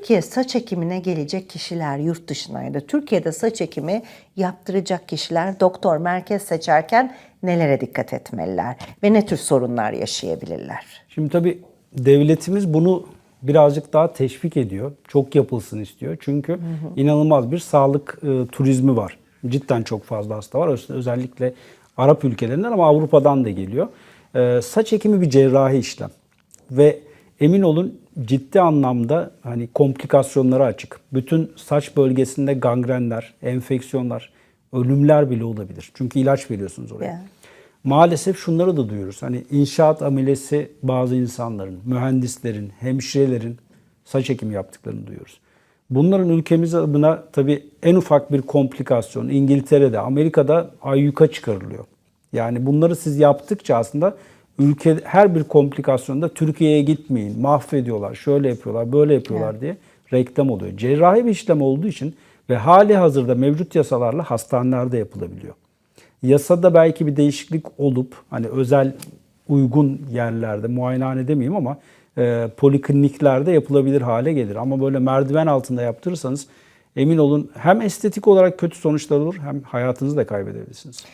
Türkiye saç ekimine gelecek kişiler yurt da Türkiye'de saç ekimi yaptıracak kişiler doktor merkez seçerken nelere dikkat etmeliler ve ne tür sorunlar yaşayabilirler? Şimdi tabii devletimiz bunu birazcık daha teşvik ediyor. Çok yapılsın istiyor. Çünkü inanılmaz bir sağlık e, turizmi var. Cidden çok fazla hasta var. Öz- Özellikle Arap ülkelerinden ama Avrupa'dan da geliyor. E, saç ekimi bir cerrahi işlem. Ve emin olun ciddi anlamda hani komplikasyonlara açık. Bütün saç bölgesinde gangrenler, enfeksiyonlar, ölümler bile olabilir. Çünkü ilaç veriyorsunuz oraya. Ya. Maalesef şunları da duyuyoruz. Hani inşaat amelesi bazı insanların, mühendislerin, hemşirelerin saç ekimi yaptıklarını duyuyoruz. Bunların ülkemiz adına tabii en ufak bir komplikasyon İngiltere'de, Amerika'da ayyuka çıkarılıyor. Yani bunları siz yaptıkça aslında ülke her bir komplikasyonda Türkiye'ye gitmeyin, mahvediyorlar, şöyle yapıyorlar, böyle yapıyorlar diye reklam oluyor. Cerrahi bir işlem olduğu için ve hali hazırda mevcut yasalarla hastanelerde yapılabiliyor. Yasada belki bir değişiklik olup hani özel uygun yerlerde muayenehane demeyeyim ama e, polikliniklerde yapılabilir hale gelir. Ama böyle merdiven altında yaptırırsanız emin olun hem estetik olarak kötü sonuçlar olur hem hayatınızı da kaybedebilirsiniz.